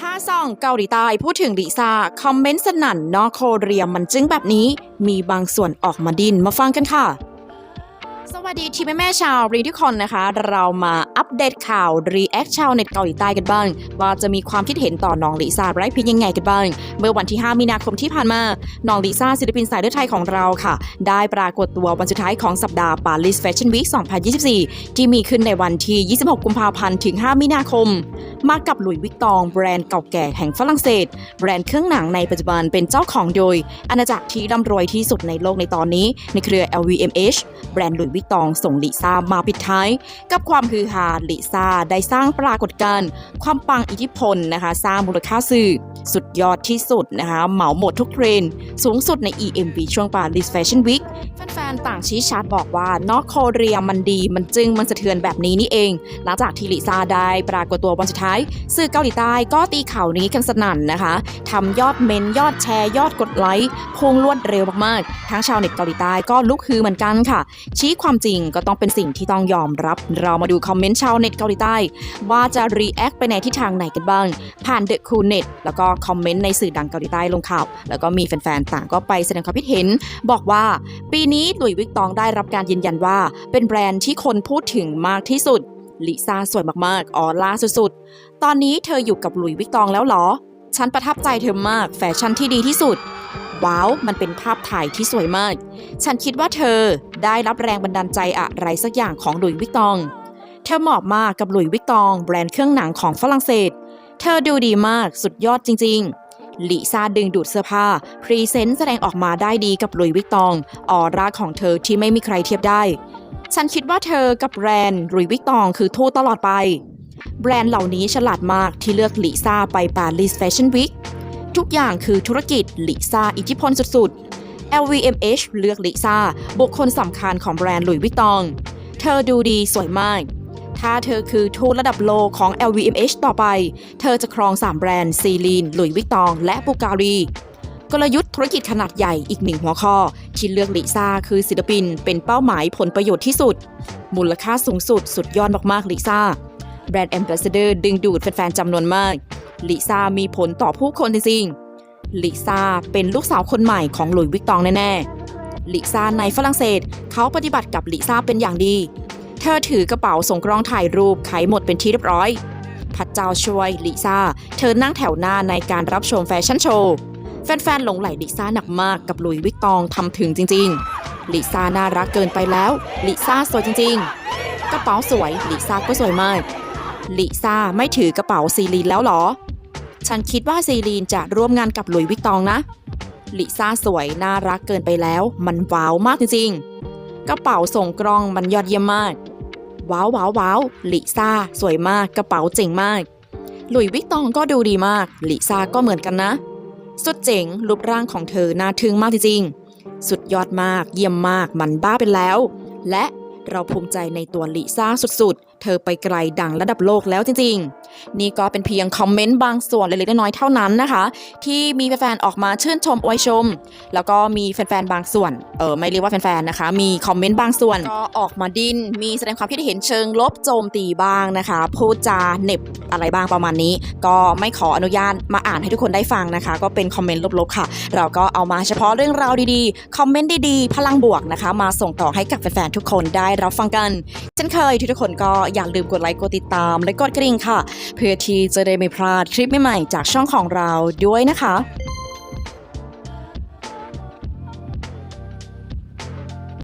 ถ้าส่องเกาหลีใต้พูดถึงลิซ่าคอมเมนต์สนั่นนอกโคเรียมันจึงแบบนี้ มีบางส่วนออกมาดินมาฟังกันค่ะส วัสดีทีมแม่ชาวรีทุกคนนะคะ เรามาอัปเดตข่าวรีแอคชาวเน็ตเกาหลีใต้กันบ้าง ว่าจะมีความคิดเห็นต่อน้องลิซ่าไรท์พิงยังไงกันบ้าง เมื่อวันที่ 5 มีนาคมที่ผ่านมา น้องลิซ่าศิลปินสายเลือดไทยของเราค่ะ ได้ปรากฏตัววันสุดท้ายของสัปดาห์ปารีสแฟชั่นวีค 2024 ที่มีขึ้นในวันที่ 26 กุมภาพันธ์ถึง 5 มีนาคม มากับหลุยส์วิกตองแบรนด์เก่าแก่แห่งฝรั่งเศส แบรนด์เครื่องหนังในปัจจุบันเป็นเจ้าของโดย อาณาจักรที่ร่ำรวยที่สุดในโลกในตอนนี้ ในเครือ LVMH แบรนด์หลุยส์วิกตองส่งลิซ่ามาปิดท้าย กับความฮือฮาลิซ่าได้สร้างปรากฏการณ์ความปังอิทธิพลนะคะ สร้างมูลค่าสื่อ สุดยอดที่สุดนะคะ เหมาหมดทุกเทรนด์สูงสุดใน EMV ช่วงปารีสแฟชั่นวีค แฟนต่างชี้ชัดบอกว่านอกโคเรียมันดีมันจึงมันสะเทือนแบบนี้นี่เอง หลังจากที่ลิซ่าได้ปรากฏตัววันสุดท้าย สื่อเกาหลีใต้ก็ตีข่าวนี้กันสนั่นนะคะทำยอดเมนยอดแชร์ยอดกดไลค์พุ่งรวดเร็วมากๆ ทั้งชาวเน็ตเกาหลีใต้ก็ลุกฮือเหมือนกันค่ะ ชี้ความจริงก็ต้องเป็นสิ่งที่ต้องยอมรับ เรามาดูคอมเมนต์ชาวเน็ตเกาหลีใต้ ว่าจะรีแอคไปในทิศทางไหนกันบ้าง ผ่านเดอะคูเน็ตแล้วก็คอมเมนต์ในสื่อดังเกาหลีใต้ลงข่าว แล้วก็มีแฟนๆต่างก็ไปแสดงความคิดเห็น บอกว่า ปีนี้หลุยวิกตองได้รับการยืนยันว่า เป็นแบรนด์ที่คนพูดถึงมากที่สุด ลิซ่าสวยมากๆ ออล่าสุดๆ ตอนนี้เธออยู่กับหลุยวิกตองแล้วเหรอ ฉันประทับใจเธอมากแฟชั่นที่ดีที่สุด ว้าว มันเป็นภาพถ่ายที่สวยมาก ฉันคิดว่าเธอได้รับแรงบันดาลใจอะไรสักอย่างของหลุยวิกตอง เธอเหมาะมากกับหลุยวิกตอง แบรนด์เครื่องหนังของฝรั่งเศส เธอดูดีมากสุดยอดจริง ๆ ลิซ่าดึงดูดเสื้อผ้า พรีเซนต์แสดงออกมาได้ดีกับลุยวิกตอง ออร่าของเธอที่ไม่มีใครเทียบได้ ฉันคิดว่าเธอกับแบรนด์ลุยวิกตองคือทูตตลอดไป แบรนด์เหล่านี้ฉลาดมากที่เลือกลิซ่าไปปารีสแฟชั่นวีคทุกอย่างคือธุรกิจลิซ่าอิทธิพลสุดๆ LVMH เลือกลิซ่าบุคคลสำคัญของแบรนด์ลุยวิกตอง เธอดูดีสวยมาก ถ้าเธอคือทูตระดับโลของ LVMH ต่อไป เธอจะครอง 3 แบรนด์ ซีลีน หลุยส์วิกตอง และบูการีกลยุทธ์ธุรกิจขนาดใหญ่อีกหนึ่งหัวข้อ ที่เลือกลิซ่าคือศิลปิน เป็นเป้าหมายผลประโยชน์ที่สุด มูลค่าสูงสุดสุดยอดมากๆลิซ่าแบรนด์แอมบ s สเดอร์ดึงดูดแฟนๆจำนวนมากลิซ่ามีผลต่อผู้คนจริงๆลิซ่าเป็นลูกสาวคนใหม่ของหลุยส์วิกตองแน่ๆลิซ่าในฝรั่งเศส เขาปฏิบัติกับลิซ่าเป็นอย่างดี ธอถือกระเป๋าส่งกล้องถ่ายรูปไขหมดเป็นที่เรียบร้อยพระเจ้าช่วยลิซ่า เธอนั่งแถวหน้าในการรับชมแฟชั่นโชว์ แฟนๆ หลงไหลลิซ่าหนักมากกับลุยวิกตองทำถึงจริงๆ ลิซ่าน่ารักเกินไปแล้ว ลิซ่าสวยจริงๆ กระเป๋าสวย ลิซ่าก็สวยมาก ลิซ่าไม่ถือกระเป๋าซีลีนแล้วเหรอ ฉันคิดว่าซีลีนจะร่วมงานกับลุยวิกตองนะ ลิซ่าสวยน่ารักเกินไปแล้ว มันว้าวมากจริงๆ กระเป๋าส่งกล้องมันยอดเยี่ยมมาก ว้าวว้าวว้าวลิซ่าสวยมากกระเป๋าเจ๋งมาก หลุยส์วิกตองก็ดูดีมากลิซ่าก็เหมือนกันนะ สุดเจ๋งรูปร่างของเธอน่าทึ่งมากจริงๆ สุดยอดมากเยี่ยมมากมันบ้าไปแล้ว และเราภูมิใจในตัวลิซ่าสุด เธอไปไกลดังระดับโลกแล้วจริง ๆ นี่ก็เป็นเพียงคอมเมนต์บางส่วนเล็กๆน้อยๆเท่านั้นนะคะ ที่มีแฟนๆออกมาชื่นชมอวยชม แล้วก็มีแฟนๆบางส่วนเออไม่เรียกว่าแฟนๆนะคะ มีคอมเมนต์บางส่วนก็ออกมาดินมีแสดงความคิดเห็นเชิงลบโจมตีบ้างนะคะพูดจาเน็บอะไรบ้างประมาณนี้ ก็ไม่ขออนุญาตมาอ่านให้ทุกคนได้ฟังนะคะ ก็เป็นคอมเมนต์ลบๆค่ะ เราก็เอามาเฉพาะเรื่องราวดีๆคอมเมนต์ดีๆพลังบวกนะคะ มาส่งต่อให้กับแฟนๆทุกคนได้รับฟังกันเช่นเคยทุกคนก็อย่าลืมกดไลค์กดติดตาม และกดกระดิ่งค่ะ เพื่อที่จะได้ไม่พลาดคลิปใหม่ๆจากช่องของเราด้วยนะคะ